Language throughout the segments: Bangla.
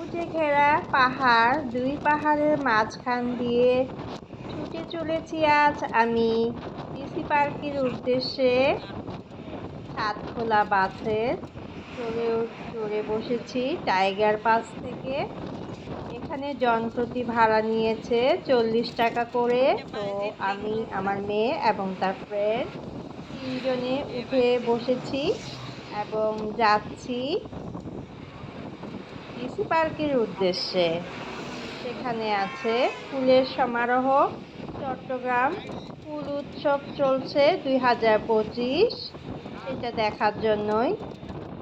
সবুজে ঘেরা পাহাড়, দুই পাহাড়ের মাঝখান দিয়ে ছুটে চলেছি আজ আমি। ডিসি পার্কের উদ্দেশ্যে সাতখোলা বাসে চলে চড়ে বসেছি টাইগার পাস থেকে। এখানে জনপ্রতি ভাড়া নিয়েছে চল্লিশ টাকা করে। তো আমি, আমার মেয়ে এবং তার ফ্রেন্ড তিনজনে উঠে বসেছি এবং যাচ্ছি। পার্কের উদ্দেশ্যে। সেখানে আছে ফুলের সমারোহ, চট্টগ্রাম, ফুল উৎসব চলছে দুই হাজার পঁচিশ। সেটা দেখার জন্যই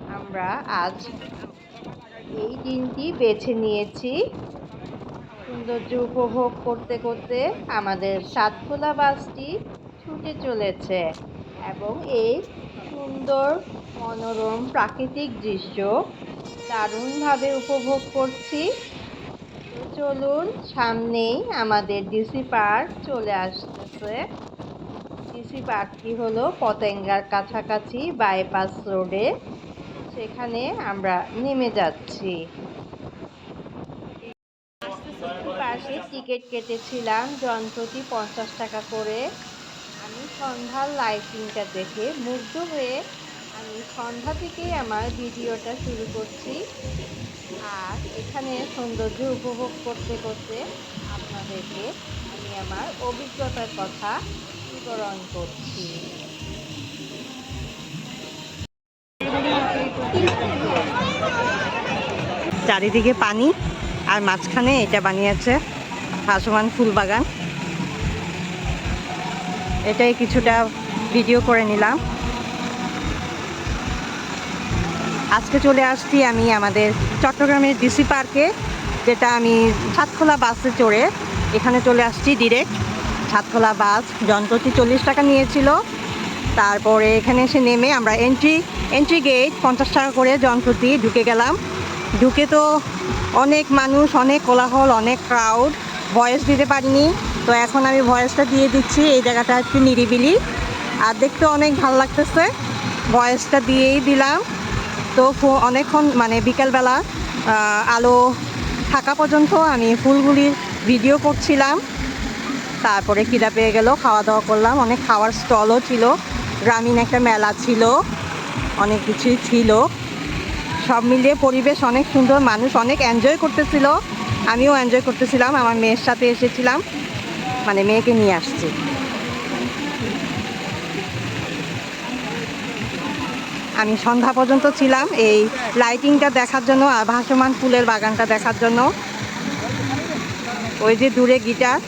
আমরা আজ এই দিনটি বেছে নিয়েছি। সৌন্দর্য উপভোগ করতে করতে আমাদের সাতখোলা বাসটি ছুটে চলেছে এবং এই সুন্দর মনোরম প্রাকৃতিক দৃশ্য দারুণভাবে উপভোগ করছি। চলুন, সামনেই আমাদের ডিসি পার্ক চলে আসতেছে ডিসি পার্কটি হলো পতেঙ্গার কাছাকাছি বাইপাস রোডে সেখানে আমরা নেমে যাচ্ছি। পাশে টিকিট কেটেছিলাম যন্ত্রটি পঞ্চাশ টাকা করে। আমি সন্ধ্যার লাইটিংটা দেখে মুগ্ধ হয়ে আমি সন্ধ্যা থেকেই আমার ভিডিওটা শুরু করছি। আর এখানে সৌন্দর্য উপভোগ করতে করতে আপনাদেরকে আমি আমার অভিজ্ঞতার কথা বিবরণ করছি। চারিদিকে পানি আর মাঝখানে এটা বানিয়েছে ভাসমান ফুল বাগান এটাই কিছুটা ভিডিও করে নিলাম। আজকে চলে আসছি আমি আমাদের চট্টগ্রামের ডিসি পার্কে, যেটা আমি সাতখোলা বাসে চড়ে এখানে চলে আসছি ডিরেক্ট সাতখোলা বাস জনপ্রতি চল্লিশ টাকা নিয়েছিল। তারপরে এখানে এসে নেমে আমরা এন্ট্রি এন্ট্রি গেট পঞ্চাশ টাকা করে জনপ্রতি ঢুকে গেলাম। ঢুকে তো অনেক মানুষ, অনেক কোলাহল, অনেক ক্রাউড ভয়েস দিতে পারিনি। তো এখন আমি ভয়েসটা দিয়ে দিচ্ছি, এই জায়গাটা একটু নিরিবিলি। আর দেখতে অনেক ভালো লাগতেছে। ভয়েসটা দিয়েই দিলাম। তো অনেকক্ষণ মানে বিকেলবেলা আলো থাকা পর্যন্ত আমি ফুলগুলির ভিডিও করছিলাম। তারপরে খিদা পেয়ে গেল খাওয়া দাওয়া করলাম। অনেক খাওয়ার স্টলও ছিল, গ্রামীণ একটা মেলা ছিল, অনেক কিছুই ছিল। সব মিলিয়ে পরিবেশ অনেক সুন্দর, মানুষ অনেক এনজয় করতেছিল। আমিও এনজয় করতেছিলাম, আমার মেয়ের সাথে এসেছিলাম মানে মেয়েকে নিয়ে আসছি। আমি সন্ধ্যা পর্যন্ত ছিলাম এই লাইটিংটা দেখার জন্য আর ভাসমান ফুলের বাগানটা দেখার জন্য। ওই যে দূরে গিটার।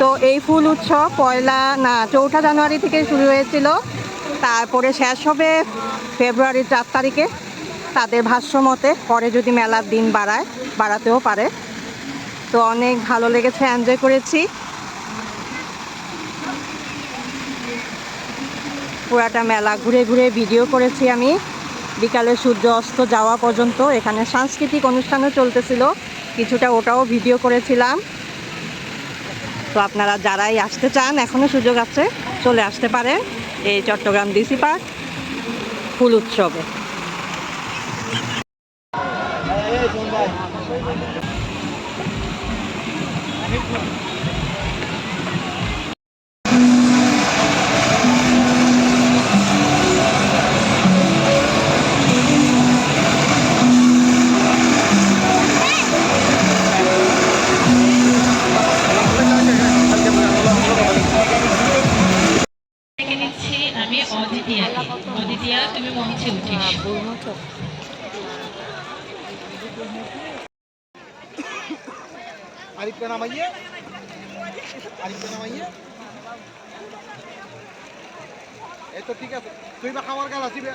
তো এই ফুল উৎসব পয়লা না, চৌঠা জানুয়ারি থেকে শুরু হয়েছিল। তারপরে শেষ হবে ফেব্রুয়ারির চার তারিখে তাদের ভাষ্য মতে পরে যদি মেলার দিন বাড়ায়, বাড়াতেও পারে। তো অনেক ভালো লেগেছে এনজয় করেছি। পুরাটা মেলা ঘুরে ঘুরে ভিডিও করেছি আমি। বিকালে সূর্য অস্ত যাওয়া পর্যন্ত এখানে সাংস্কৃতিক অনুষ্ঠানও চলতেছিল। কিছুটা ওটাও ভিডিও করেছিলাম। তো আপনারা যারাই আসতে চান এখনও সুযোগ আছে, চলে আসতে পারেন। এই চট্টগ্রাম ডিসি পার্ক ফুল উৎসবে। ডেকে অদিতিয়াকে অদিতিয়া তুমি মঞ্চে উঠিস আরিফকে নামাইয়ে আরিফকে নামাইয়ে এই তো ঠিক আছে। তুই বা খাবার গাল আসিবে।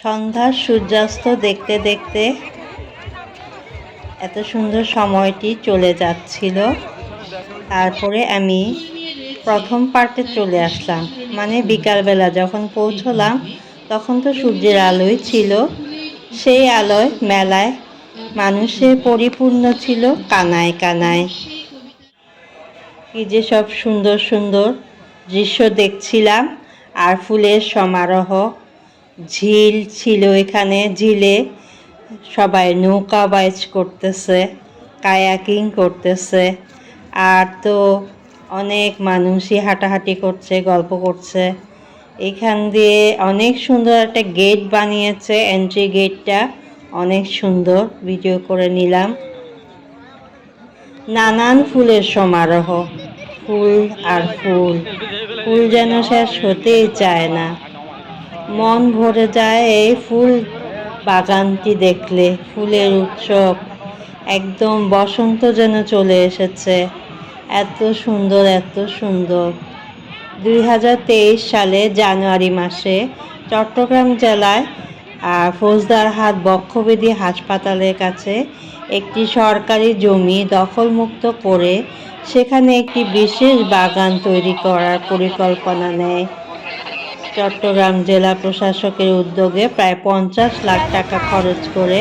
সন্ধ্যার সূর্যাস্ত দেখতে দেখতে এত সুন্দর সময়টি চলে যাচ্ছিল। তারপরে আমি প্রথম পার্টে চলে আসলাম। মানে বিকালবেলা যখন পৌঁছলাম, তখন তো সূর্যের আলোই ছিল। সেই আলোয় মেলায় মানুষে পরিপূর্ণ ছিল কানায় কানায়। কি যে সব সুন্দর সুন্দর দৃশ্য দেখছিলাম, আর ফুলের সমারোহ, ঝিল ছিল এখানে, ঝিলে সবাই নৌকা বাইচ করতেছে, কায়াকিং করতেছে। আর তো অনেক মানুষই হাঁটাহাঁটি করছে, গল্প করছে। এখান দিয়ে অনেক সুন্দর একটা গেট বানিয়েছে এন্ট্রি গেটটা অনেক সুন্দর ভিডিও করে নিলাম। নানান ফুলের সমারোহ, ফুল আর ফুল। ফুল যেন শেষ হতেই চায় না। মন ভরে যায় এই ফুল বাগানটি দেখলে, ফুলের উৎসব। একদম বসন্ত যেন চলে এসেছে। এত সুন্দর এত সুন্দর। দুই হাজার তেইশ সালে জানুয়ারি মাসে চট্টগ্রাম জেলায় আহ, ফৌজদারহাট বক্ষবেদী হাসপাতালের কাছে একটি সরকারি জমি দখলমুক্ত করে সেখানে একটি বিশেষ বাগান তৈরি করার পরিকল্পনা নেয়। চট্টগ্রাম জেলা প্রশাসকের উদ্যোগে প্রায় পঞ্চাশ লাখ টাকা খরচ করে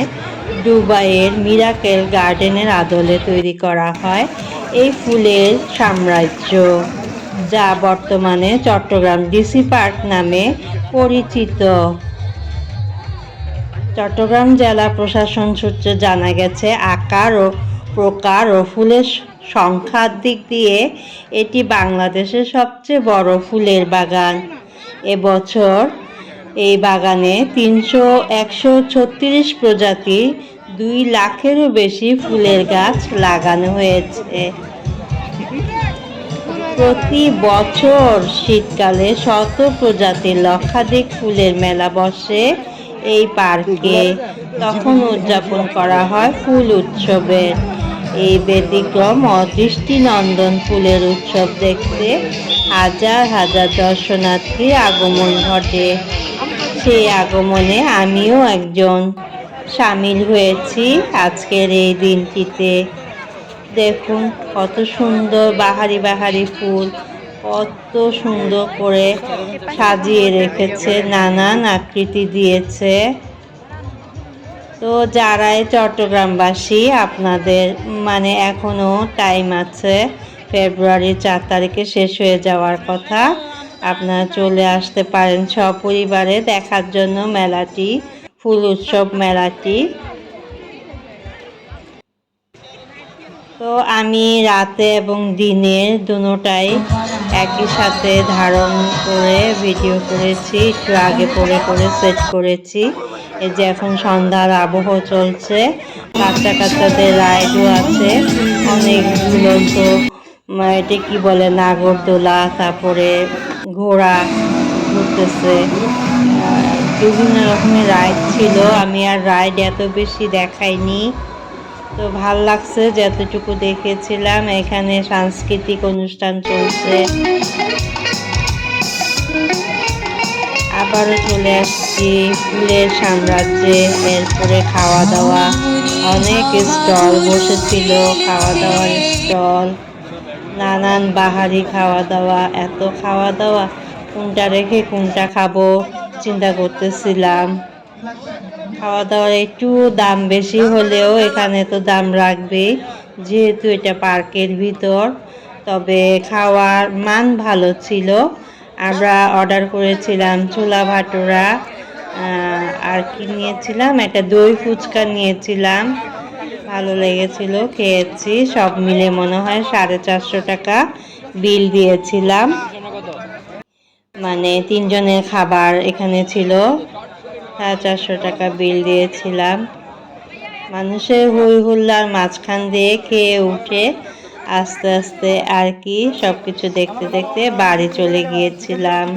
দুবাইয়ের মিরাকেল গার্ডেনের আদলে তৈরি করা হয়। এই ফুলের সাম্রাজ্য, যা বর্তমানে চট্টগ্রাম ডিসি পার্ক নামে পরিচিত। চট্টগ্রাম জেলা প্রশাসন সূত্রে জানা গেছে, আকার ও প্রকার ও ফুলের সংখ্যার দিক দিয়ে এটি বাংলাদেশের সবচেয়ে বড় ফুলের বাগান। এবছর এই বাগানে তিনশো একশো ছত্রিশ প্রজাতি দুই লাখেরও বেশি ফুলের গাছ লাগানো হয়েছে। প্রতি বছর শীতকালে শত প্রজাতির লক্ষাধিক ফুলের মেলা বসে এই পার্কে। তখন উদযাপন করা হয় ফুল উৎসবের এই ব্যতিক্রম অদৃষ্টিনন্দন ফুলের উৎসব দেখতে হাজার হাজার দর্শনার্থীর আগমন ঘটে। সেই আগমনে আমিও একজন সামিল হয়েছি আজকের এই দিনটিতে। দেখুন, কত সুন্দর বাহারি বাহারি ফুল, কত সুন্দর করে সাজিয়ে রেখেছে, নানান আকৃতি দিয়েছে। তো যারাই চট্টগ্রামবাসী, আপনাদের মানে এখনও টাইম আছে ফেব্রুয়ারি চার তারিখে শেষ হয়ে যাওয়ার কথা, আপনারা চলে আসতে পারেন সপরিবারে দেখার জন্য মেলাটি। ফুল উৎসব মেলাটি। তো আমি রাতে এবং দিনের দুটাই একই সাথে ধারণ করে ভিডিও করেছি একটু আগে পরে করে সেট করেছি। এই যে এখন সন্ধ্যার আবহ চলছে বাচ্চা কাচ্চাদের রাইডও আছে অনেকগুলো তো উম, এটা কি বলে নাগরদোলা তারপরে ঘোড়া ঘুরতেছে। বিভিন্ন রকমের রাইড ছিল। আমি আর রাইড এত বেশি দেখাইনি। তো ভালো লাগছে যতটুকু দেখেছিলাম। এখানে সাংস্কৃতিক অনুষ্ঠান চলছে। আবারও চলে আসছি ফুলের সাম্রাজ্যে। এরপরে খাওয়া দাওয়া অনেক স্টল বসেছিল খাওয়া দাওয়ার স্টল। নানান বাহারি খাওয়া দাওয়া এত খাওয়া দাওয়া কোনটা রেখে কোনটা খাব? চিন্তা করতেছিলাম। খাওয়া দাওয়ার একটু দাম বেশি হলেও এখানে তো দাম রাখবে যেহেতু এটা পার্কের ভিতর। তবে খাওয়ার মান ভালো ছিল। আমরা অর্ডার করেছিলাম ছোলা ভাটুরা আর কি নিয়েছিলাম? একটা দই ফুচকা নিয়েছিলাম। ভালো লেগেছিল, খেয়েছি। সব মিলে মনে হয় সাড়ে চারশো টাকা বিল দিয়েছিলাম। মানে তিনজনের খাবার এখানে ছিল। সাড়ে চারশো টাকা বিল দিয়েছিলাম। মানুষের হই হুল্লার মাঝখান দিয়ে খেয়ে উঠে আস্তে আস্তে আর কি সব কিছু দেখতে দেখতে বাড়ি চলে গিয়েছিলাম।